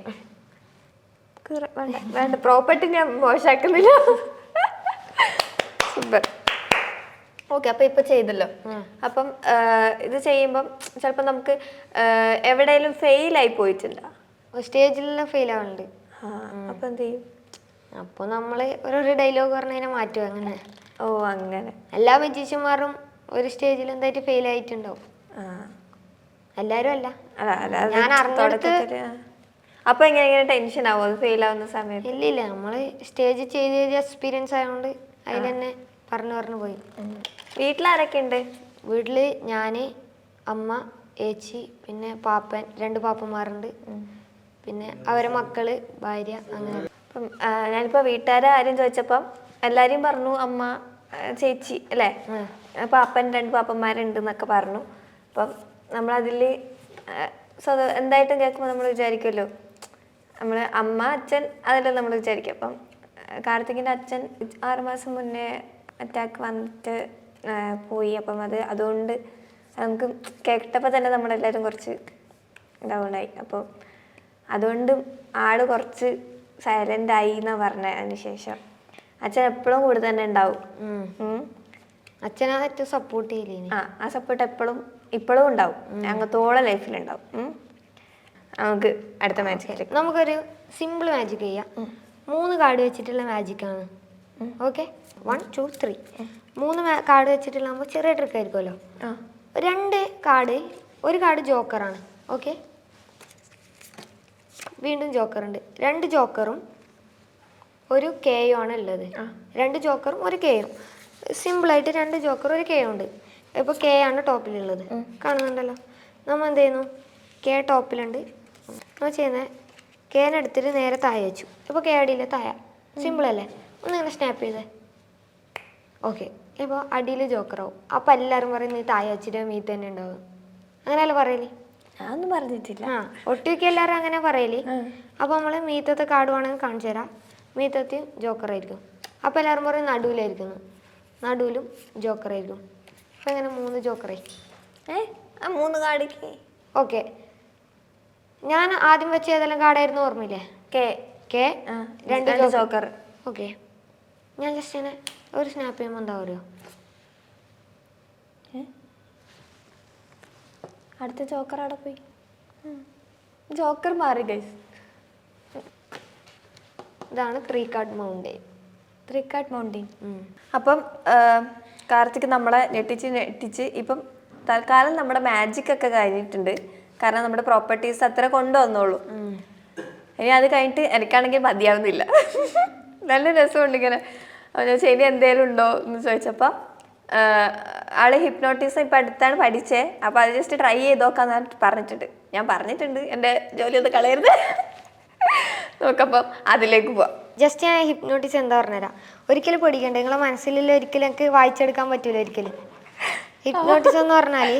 വേണ്ട വേണ്ട പ്രോപ്പർട്ടി ഞാൻ മോശമാക്കുന്നില്ല സൂപ്പർ ഓക്കെ അപ്പൊ ഇപ്പൊ ചെയ്തല്ലോ. അപ്പം ഇത് ചെയ്യുമ്പം ചിലപ്പോൾ നമുക്ക് എവിടെയെങ്കിലും ഫെയിൽ ആയി പോയിട്ടുണ്ടോ സ്റ്റേജിലെല്ലാം ഫെയിൽ ആവുന്നുണ്ട് അപ്പൊ എന്ത് ചെയ്യും? അപ്പോൾ നമ്മൾ ഓരോരോ ഡയലോഗ് പറഞ്ഞതിനെ മാറ്റും അങ്ങനെ. ഓ അങ്ങനെ. എല്ലാ മജീഷ്യന്മാരും ഒരു സ്റ്റേജിൽ എന്തായിട്ട് ഫെയിൽ ആയിട്ടുണ്ടാവും. എല്ലാരും എല്ലാവരും അല്ല ഞാൻ അറിഞ്ഞെടുത്ത്. അപ്പൊ എങ്ങനെ ഇങ്ങനെ ടെൻഷൻ ആവോ? ഫെയിൽ ആവുന്ന സമയത്ത്? ഇല്ലില്ല ഇല്ല നമ്മൾ സ്റ്റേജ് ചെയ്ത് ചെയ്ത് എക്സ്പീരിയൻസ് ആയതുകൊണ്ട് അതിൽ തന്നെ പറഞ്ഞു പറഞ്ഞു പോയി. വീട്ടിലാരൊക്കെ ഉണ്ട് വീട്ടിൽ ഞാൻ അമ്മ ഏച്ചി പിന്നെ പാപ്പൻ രണ്ട് പാപ്പന്മാരുണ്ട്. പിന്നെ അവരെ മക്കൾ ഭാര്യ അങ്ങനെ. അപ്പം ഞാനിപ്പോൾ ഞാനിപ്പോ വീട്ടുകാരെ ആരും ചോദിച്ചപ്പം എല്ലാരും പറഞ്ഞു അമ്മ ചേച്ചി അല്ലേ? പാപ്പൻ രണ്ട് പാപ്പന്മാരുണ്ട് എന്നൊക്കെ പറഞ്ഞു. അപ്പം നമ്മളതിൽ സ്വതം എന്തായിട്ടും കേൾക്കുമ്പോൾ നമ്മൾ വിചാരിക്കുമല്ലോ നമ്മൾ അമ്മ അച്ഛൻ അതെല്ലാം നമ്മൾ വിചാരിക്കും. അപ്പം കാർത്തികിന്റെ അച്ഛൻ ആറുമാസം മുന്നേ അറ്റാക്ക് വന്നിട്ട് പോയി. അപ്പം അത് അതുകൊണ്ട് നമുക്ക് കേട്ടപ്പോൾ തന്നെ നമ്മളെല്ലാവരും കുറച്ച് ഡൗണായി ആയി. അപ്പോൾ അതുകൊണ്ട് ആൾ കുറച്ച് സൈലന്റ് ആയി എന്നാണ് പറഞ്ഞത് അതിന് ശേഷം. അച്ഛൻ എപ്പോഴും കൂടെ തന്നെ ഉണ്ടാവും. അച്ഛൻ സപ്പോർട്ട് ചെയ്യില്ലേ ആ ആ സപ്പോർട്ട് എപ്പോഴും ഇപ്പോഴും ഉണ്ടാവും. അങ്ങത്തോളം ലൈഫിലുണ്ടാവും. നമുക്ക് അടുത്ത മാച്ച് നമുക്കൊരു സിമ്പിൾ മാജിക് ചെയ്യാം. മൂന്ന് കാർഡ് വെച്ചിട്ടുള്ള മാജിക് ആണ്. ഓക്കെ വൺ ടു ത്രീ മൂന്ന് കാർഡ് വെച്ചിട്ടുള്ളതാകുമ്പോൾ ചെറിയ ട്രിക്ക് ആയിരിക്കുമല്ലോ. രണ്ട് കാർഡ് ഒരു കാർഡ് ജോക്കറാണ് ഓക്കെ വീണ്ടും ജോക്കർ ഉണ്ട്. രണ്ട് ജോക്കറും ഒരു കെയോ ആണ് ഉള്ളത്. രണ്ട് ജോക്കറും ഒരു കെയും സിമ്പിളായിട്ട് രണ്ട് ജോക്കറും ഒരു കെയോ ഉണ്ട്. ഇപ്പോൾ കെ ആണ് ടോപ്പിലുള്ളത് കാണുന്നുണ്ടല്ലോ. നമ്മൾ എന്ത് ചെയ്യുന്നു? കെ ടോപ്പിലുണ്ട് നമ്മൾ ചെയ്യുന്നത് കേനെടുത്തിട്ട് നേരെ താഴെ വെച്ചു. ഇപ്പോൾ കെ അടിയിലെ താഴെ. സിമ്പിൾ അല്ലേ? ഒന്ന് ഇങ്ങനെ സ്നാപ്പ് ചെയ്തേ ഓക്കെ ഇപ്പോൾ അടിയിൽ ജോക്കറാവും അപ്പോൾ എല്ലാവരും പറയും നീ താഴെ വെച്ചിട്ട് മീത്ത് തന്നെ ഉണ്ടാവും. അങ്ങനെയല്ലേ പറയലേ? ഞാനൊന്നും പറഞ്ഞിട്ടില്ല. ആ ഒട്ടുമിക്ക എല്ലാവരും അങ്ങനെ പറയലേ. അപ്പോൾ നമ്മൾ മീത്തത്തെ കാർഡ് വേണമെങ്കിൽ കാണിച്ചു തരാം. മീത്തത്തിൽ ജോക്കറായിരിക്കും അപ്പോൾ എല്ലാവരും പറയും നടുവിലായിരിക്കുന്നു നടുവിലും ജോക്കറായിരിക്കും അപ്പോൾ ഇങ്ങനെ മൂന്ന് ജോക്കറായി ഏ? ആ മൂന്ന് കാർഡിക്ക് ഓക്കെ ഞാൻ ആദ്യം വെച്ച ഏതെല്ലാം കാർഡായിരുന്നു ഓർമ്മയില്ലേ? കെ കെ രണ്ട് ജോക്കർ. ഓക്കെ. ഞാൻ ജസ്റ്റ് ഇങ്ങനെ ഒരു സ്നാപ്പ് ചെയ്യുമ്പോൾ എന്താ പറയുമോ അടുത്ത ജോക്കർ അവിടെ പോയി. ജോക്കർ മാറി ഗൈസ് ഇതാണ് three card mountain three card mountain അപ്പം കാർത്തിക് നമ്മളെ ഞെട്ടിച്ച് ഞെട്ടിച്ച് ഇപ്പം തൽക്കാലം നമ്മുടെ മാജിക് ഒക്കെ കഴിഞ്ഞിട്ടുണ്ട്. കാരണം നമ്മുടെ പ്രോപ്പർട്ടീസ് അത്ര കൊണ്ടുവന്നോളൂ. ഇനി അത് കഴിഞ്ഞിട്ട് എനിക്കാണെങ്കിൽ മതിയാവുന്നില്ല. നല്ല രസമുണ്ട് ഇങ്ങനെ. ഞാൻ ശരി എന്തേലും ഉണ്ടോ? എന്ന് ചോദിച്ചപ്പോൾ ആൾ ഹിപ്നോട്ടിസം ഇപ്പം അടുത്താണ് പഠിച്ചേ. അപ്പോൾ അത് ജസ്റ്റ് ട്രൈ ചെയ്ത് നോക്കാന്ന് പറഞ്ഞിട്ടുണ്ട്. ഞാൻ പറഞ്ഞിട്ടുണ്ട് എന്റെ ജോലി ഒന്ന് കളയരുത്. നോക്കപ്പം അതിലേക്ക് പോവാം. ജസ്റ്റ് ഞാൻ ഹിപ്നോട്ടിസം എന്താ പറഞ്ഞുതരാം. ഒരിക്കലും പേടിക്കണ്ട. നിങ്ങളെ മനസ്സിലുള്ള ഒരിക്കലും എനിക്ക് വായിച്ചെടുക്കാൻ പറ്റൂല ഒരിക്കലും. ഹിപ്നോട്ടിസം എന്ന് പറഞ്ഞാൽ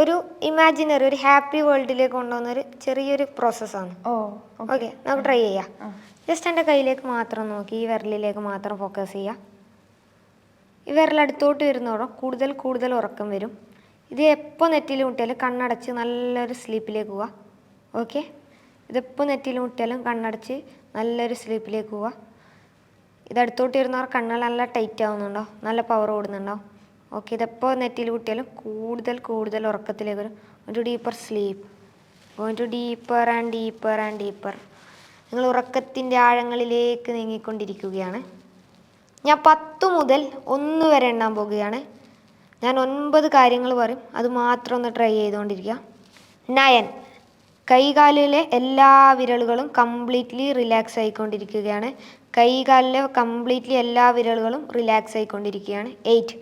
ഒരു ഇമാജിനറി ഒരു ഹാപ്പി വേൾഡിലേക്ക് കൊണ്ടുവന്ന ഒരു ചെറിയൊരു പ്രോസസ്സാണ് ഓ ഓക്കെ നമുക്ക് ട്രൈ ചെയ്യാം. ജസ്റ്റ് എന്റെ കയ്യിലേക്ക് മാത്രം നോക്കി ഈ വിരലിലേക്ക് മാത്രം ഫോക്കസ് ചെയ്യുക ഈ വിരൽ അടുത്തോട്ട് വരുന്നതോടെ കൂടുതൽ കൂടുതൽ ഉറക്കം വരും. ഇത് എപ്പോൾ നെറ്റിൽ മുട്ടിയാലും കണ്ണടച്ച് നല്ലൊരു സ്ലീപ്പിലേക്ക് പോവുക ഓക്കെ ഇതെപ്പോൾ നെറ്റിൽ മുട്ടിയാലും കണ്ണടച്ച് നല്ലൊരു സ്ലീപ്പിലേക്ക് പോവുക ഇത് അടുത്തോട്ട് വരുന്നവർ കണ്ണുകൾ നല്ല ടൈറ്റ് ആവുന്നുണ്ടോ? നല്ല പവർ ഓടുന്നുണ്ടോ? ഓക്കെ ഇതെപ്പോൾ നെറ്റിയിൽ കുട്ടിയാലും കൂടുതൽ കൂടുതൽ ഉറക്കത്തിലേക്ക് വരും ഒരു ഡീപ്പർ സ്ലീപ്പ് ഒരു to deeper and deeper and deeper നിങ്ങൾ ഉറക്കത്തിന്റെ ആഴങ്ങളിലേക്ക് നീങ്ങിക്കൊണ്ടിരിക്കുകയാണ്. ഞാൻ പത്ത് മുതൽ ഒന്ന് വരെ എണ്ണാൻ പോകുകയാണ്. ഞാൻ ഒൻപത് കാര്യങ്ങൾ പറയും. അത് മാത്രം ഒന്ന് ട്രൈ ചെയ്തുകൊണ്ടിരിക്കുക. നയൻ. കൈകാലിലെ എല്ലാ വിരലുകളും കംപ്ലീറ്റ്ലി റിലാക്സ് ആയിക്കൊണ്ടിരിക്കുകയാണ്. കൈകാലിലെ കംപ്ലീറ്റ്ലി എല്ലാ വിരലുകളും റിലാക്സ് ആയിക്കൊണ്ടിരിക്കുകയാണ്. എയ്റ്റ്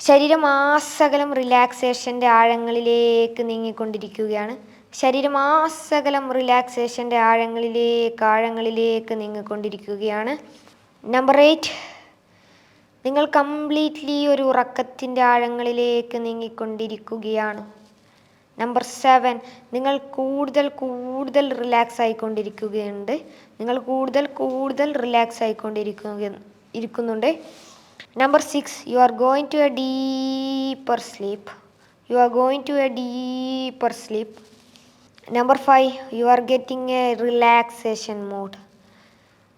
ശരീരമാസകലം റിലാക്സേഷന്റെ ആഴങ്ങളിലേക്ക് നീങ്ങിക്കൊണ്ടിരിക്കുകയാണ്. ശരീരം ആസകലം റിലാക്സേഷന്റെ ആഴങ്ങളിലേക്ക് ആഴങ്ങളിലേക്ക് നീങ്ങിക്കൊണ്ടിരിക്കുകയാണ്. നമ്പർ എയ്റ്റ് നിങ്ങൾ കംപ്ലീറ്റ്ലി ഒരു ഉറക്കത്തിന്റെ ആഴങ്ങളിലേക്ക് നീങ്ങിക്കൊണ്ടിരിക്കുകയാണ്. നമ്പർ സെവൻ നിങ്ങൾ കൂടുതൽ കൂടുതൽ റിലാക്സ് ആയിക്കൊണ്ടിരിക്കുകയുണ്ട്. നിങ്ങൾ കൂടുതൽ കൂടുതൽ റിലാക്സ് ആയിക്കൊണ്ടിരിക്കുക ഇരിക്കുന്നുണ്ട്. Number six you are going to a deeper sleep you are going to a deeper sleep number five you are getting a relaxation mode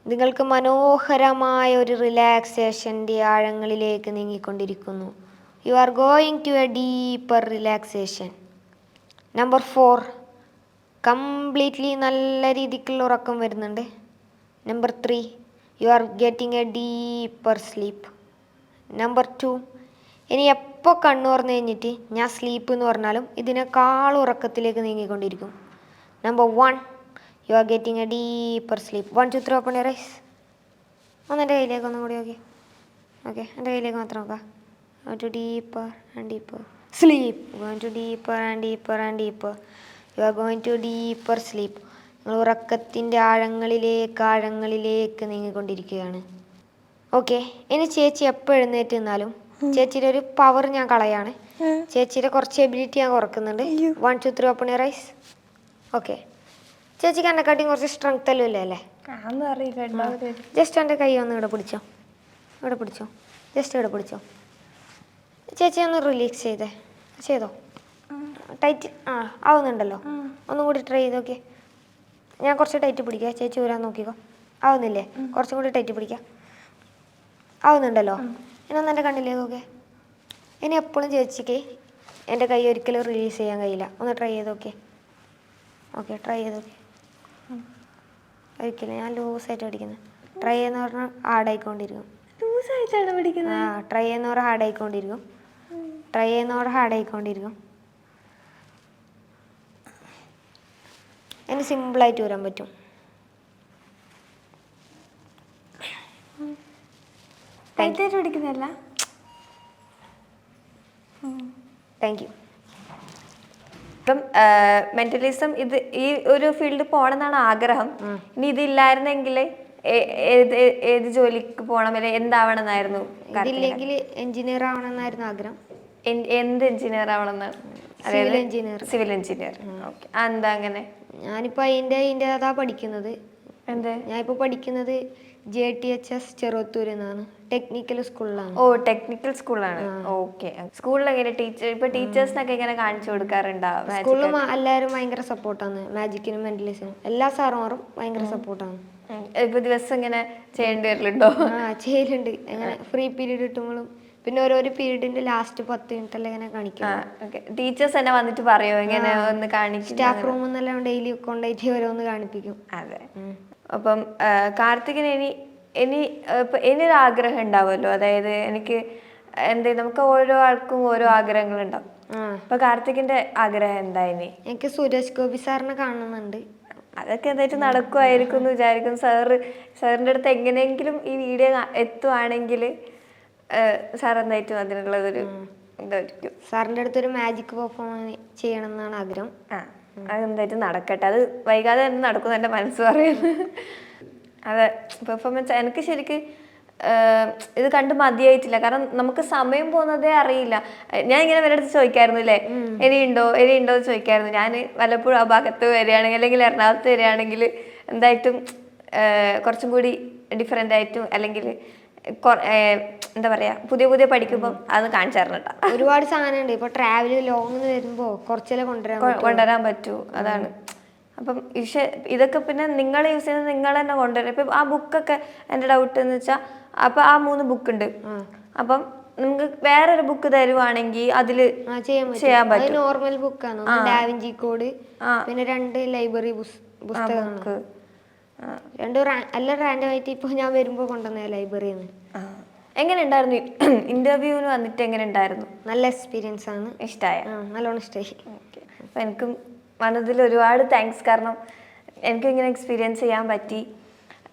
നിങ്ങൾക്ക് മനോഹരമായ ഒരു റിലാക്സേഷന്റെ ആഴങ്ങളിലേക്ക് നീങ്ങിക്കൊണ്ടിരിക്കുന്നു. You are going to a deeper relaxation number four completely നല്ല രീതിക്കുള്ള ഉറക്കം വരുന്നുണ്ട്. Number three you are getting a deeper sleep number two ഇനി എപ്പോൾ കണ്ണു തുറന്നു കഴിഞ്ഞിട്ട് ഞാൻ സ്ലീപ്പ് എന്ന് പറഞ്ഞാലും ഇതിനേക്കാൾ ഉറക്കത്തിലേക്ക് നീങ്ങിക്കൊണ്ടിരിക്കും. Number one you are getting a deeper sleep one two three open rise ഒന്ന് എന്റെ കയ്യിലേക്ക് ഒന്നും കൂടി ഓക്കെ ഓക്കെ എന്റെ കയ്യിലേക്ക് മാത്രം നോക്കാം. To deeper and deeper sleep going to deeper and deeper and deeper you are going to deeper sleep നിങ്ങൾ ഉറക്കത്തിന്റെ ആഴങ്ങളിലേക്ക് ആഴങ്ങളിലേക്ക് നീങ്ങിക്കൊണ്ടിരിക്കുകയാണ്. ഓക്കെ. ഇനി ചേച്ചി എപ്പോൾ എഴുന്നേറ്റ് നിന്നാലും? ചേച്ചിയുടെ ഒരു പവർ ഞാൻ കളയാണ്. ചേച്ചിയുടെ കുറച്ച് എബിലിറ്റി ഞാൻ കുറക്കുന്നുണ്ട്. One two three open rise okay. ചേച്ചിക്ക് എന്നെക്കാട്ടിയും കുറച്ച് സ്ട്രെങ്ത് എല്ലാം ഇല്ലേ അല്ലേ? ജസ്റ്റ് എന്റെ കൈ ഒന്ന് ഇവിടെ പിടിച്ചോ. ഇവിടെ പിടിച്ചോ. ജസ്റ്റ് ഇവിടെ പിടിച്ചോ. ചേച്ചി ഒന്ന് റിലീക്സ് ചെയ്തേ. ചെയ്തോ? ടൈറ്റ് ആ ആവുന്നുണ്ടല്ലോ. ഒന്നും കൂടി ട്രൈ ചെയ്ത് നോക്കിയേ. ഞാൻ കുറച്ച് ടൈറ്റ് പിടിക്കാം. ചേച്ചി ഊരാൻ നോക്കിക്കോ. ആവുന്നില്ലേ? കുറച്ചും കൂടി ടൈറ്റ് പിടിക്കാം. ആവുന്നുണ്ടല്ലോ. ഇനി ഒന്ന് എന്റെ നോക്കെ നോക്കേ ഇനി എപ്പോഴും ചേച്ചിക്ക് എന്റെ കൈ ഒരിക്കലും റിലീസ് ചെയ്യാൻ കഴിയില്ല. ഒന്ന് ട്രൈ ചെയ്ത് നോക്കേ ഓക്കെ ട്രൈ ചെയ്ത് നോക്കേ ഒരിക്കലും ഞാൻ ലൂസായിട്ട് പഠിക്കുന്നത് ട്രൈ ചെയ്യുന്ന പറഞ്ഞാൽ ഹാർഡായിക്കൊണ്ടിരിക്കും ലൂസായിട്ടാണ് പഠിക്കുന്നത് ആ ട്രൈ ചെയ്യുന്നവർ ഹാർഡായിക്കൊണ്ടിരിക്കും ട്രൈ ചെയ്യുന്നവർ ഹാർഡായിക്കൊണ്ടിരിക്കും എനിക്ക് സിമ്പിളായിട്ട് വരാൻ പറ്റും. താങ്ക് യു ഇപ്പം മെന്റലിസം ഇത് ഈ ഒരു ഫീൽഡ് പോകണമെന്നാണ് ആഗ്രഹം. ഇനി ഇതില്ലായിരുന്നെങ്കിൽ ഏത് ജോലിക്ക് പോകണം അല്ലെ എന്താവണം എന്നായിരുന്നു ഇതില്ലെങ്കിൽ എഞ്ചിനീയർ ആവണമെന്നായിരുന്നു ആഗ്രഹം. എന്ത് എഞ്ചിനീയർ ആവണമെന്ന്? Civil engineer civil engineer okay എന്താ അങ്ങനെ? ഞാനിപ്പോൾ അതിന്റെ അതിന്റെ അതാ പഠിക്കുന്നത്. എന്താ? ഞാനിപ്പോൾ പഠിക്കുന്നത് J T H S Cheruthur എന്നാണ് ടെക്നിക്കൽ സ്കൂളിലാണ് ഓ ടെക്നിക്കൽ സ്കൂളാണ് ഓക്കെ സ്കൂളിലെങ്ങനെ ടീച്ചർ ഇപ്പൊ ടീച്ചേഴ്സിനൊക്കെ ഇങ്ങനെ കാണിച്ചു കൊടുക്കാറുണ്ടോ സ്കൂളിൽ എല്ലാവരും ഭയങ്കര സപ്പോർട്ടാണ് മാജിക്കിനും മെന്റലിസിനും എല്ലാ സാറുമാറും ഭയങ്കര സപ്പോർട്ടാണ്. ഇപ്പൊ ദിവസം ഇങ്ങനെ ചെയ്യേണ്ടി വരലുണ്ടോ? ആ ചെയ്യലുണ്ട്. അങ്ങനെ ഫ്രീ പീരീഡ് കിട്ടുമ്പോഴും. പിന്നെ ഓരോരോ പീരീഡിന്റെ ലാസ്റ്റ് പത്ത് മിനിറ്റ് എല്ലാം ഇങ്ങനെ കാണിക്കും. ടീച്ചേഴ്സ് തന്നെ വന്നിട്ട് പറയോ? ഇങ്ങനെ ഒന്ന് കാണിക്കും സ്റ്റാഫ് റൂമിൽ നിന്നെല്ലാം ഡെയിലി കൊണ്ടുപോയിട്ട് ഓരോന്ന് കാണിപ്പിക്കും. അതെ. അപ്പം കാർത്തികിന് ഇനി ഇനി ഇപ്പം ഇപ്പൊ ഇനി ഒരു ആഗ്രഹം ഉണ്ടാവുമല്ലോ. അതായത് എനിക്ക് എന്ത് നമുക്ക് ഓരോ ആൾക്കും ഓരോ ആഗ്രഹങ്ങൾ ഉണ്ടാവും അപ്പൊ കാർത്തികിന്റെ ആഗ്രഹം എന്താ ഇനി? എനിക്ക് സുരേഷ് ഗോപി സാറിനെ കാണുന്നുണ്ട്. അതൊക്കെ എന്തായിട്ട് നടക്കുമായിരിക്കും എന്ന് വിചാരിക്കും സാറ് സാറിന്റെ അടുത്ത് എങ്ങനെയെങ്കിലും ഈ വീഡിയോ എത്തുവാണെങ്കിൽ സാർ എന്തായിട്ടും അതിനുള്ളതൊരു ഇതായിരിക്കും. സാറിന്റെ അടുത്തൊരു മാജിക് പെർഫോം ചെയ്യണം എന്നാണ് ആഗ്രഹം. ആ. അതെന്തായിട്ടും നടക്കട്ടെ. അത് വൈകാതെ തന്നെ നടക്കും എന്റെ മനസ്സ് പറയുന്നത് അതെ പെർഫോമൻസ് എനിക്ക് ശരിക്ക് ഇത് കണ്ട് മതിയായിട്ടില്ല. കാരണം നമുക്ക് സമയം പോകുന്നതേ അറിയില്ല. ഞാൻ ഇങ്ങനെ വരെ അടുത്ത് ചോദിക്കായിരുന്നു അല്ലേ? ഇനിയുണ്ടോ ഇനിയുണ്ടോ എന്ന് ചോദിക്കായിരുന്നു. ഞാൻ വല്ലപ്പോഴും ആ ഭാഗത്ത് വരികയാണെങ്കിൽ അല്ലെങ്കിൽ എറണാകുളത്ത് വരികയാണെങ്കിൽ എന്തായിട്ടും കുറച്ചും കൂടി ഡിഫറെന്റ് ആയിട്ടും അല്ലെങ്കിൽ എന്താ പറയാ പുതിയ പുതിയ പഠിക്കുമ്പോൾ അത് കാണിച്ചു തരണം ഒരുപാട് സാധനമുണ്ട് ഇപ്പൊ ട്രാവൽ ലോങ് വരുമ്പോ കുറച്ചെല്ലാം കൊണ്ടുവരാൻ കൊണ്ടുവരാൻ പറ്റൂ അതാണ്. അപ്പം പക്ഷേ ഇതൊക്കെ പിന്നെ നിങ്ങൾ യൂസ് ചെയ്യുന്നത് നിങ്ങൾ തന്നെ കൊണ്ടുവരും. ഇപ്പം ആ ബുക്കൊക്കെ എന്റെ ഡൗട്ട് എന്ന് വെച്ചാൽ അപ്പം ആ മൂന്ന് ബുക്ക് ഉണ്ട് അപ്പം നിങ്ങൾക്ക് വേറൊരു ബുക്ക് തരുവാണെങ്കിൽ അതിൽ ചെയ്യാൻ പറ്റും. നോർമൽ ബുക്കാണ് ഡാവിഞ്ചി കോഡ്. പിന്നെ രണ്ട് ലൈബ്രറി പുസ്തകങ്ങൾ രണ്ടും അല്ല എല്ലാം റാൻഡം ആയിട്ട് ഇപ്പൊ ഞാൻ വരുമ്പോ കൊണ്ടുവന്ന ലൈബ്രറിയിൽ നിന്ന് എങ്ങനെ ഉണ്ടായിരുന്നു ഇന്റർവ്യൂവിന് വന്നിട്ട് എങ്ങനെ ഉണ്ടായിരുന്നു നല്ല എക്സ്പീരിയൻസ് ആണ്. ഇഷ്ടമായ നല്ലോണം ഇഷ്ടമായി അപ്പം എനിക്കും വന്നതിൽ ഒരുപാട് താങ്ക്സ് കാരണം എനിക്ക് ഇങ്ങനെ എക്സ്പീരിയൻസ് ചെയ്യാൻ പറ്റി.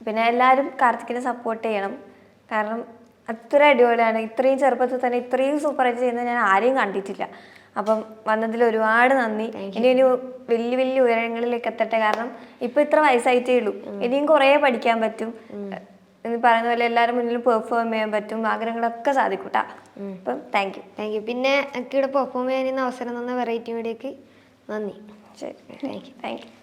പിന്നെ എല്ലാവരും കാർത്തിക്കിനെ സപ്പോർട്ട് ചെയ്യണം. കാരണം അത്ര അടിപൊളിയാണ്. ഇത്രയും ചെറുപ്പത്തിൽ തന്നെ ഇത്രയും സൂപ്പറായിട്ട് ചെയ്യുന്നത് ഞാൻ ആരെയും കണ്ടിട്ടില്ല. അപ്പം വന്നതിൽ ഒരുപാട് നന്ദി. ഇനി ഒരു വലിയ വലിയ ഉയരങ്ങളിലേക്ക് എത്തട്ടെ. കാരണം ഇപ്പൊ ഇത്ര വയസ്സായിട്ടേ ഉള്ളൂ. ഇനിയും കുറേ പഠിക്കാൻ പറ്റും. എന്ന് പറയുന്ന പോലെ എല്ലാവരും മുന്നിൽ പെർഫോം ചെയ്യാൻ പറ്റും. ആഗ്രഹങ്ങളൊക്കെ സാധിക്കൂട്ടാ. അപ്പം താങ്ക് യു താങ്ക് യു പിന്നെ എനിക്ക് ഇവിടെ പെർഫോം ചെയ്യാൻ അവസരം തന്ന വെറൈറ്റി മീഡിയക്ക് നന്ദി. ശരി. Thank you thank you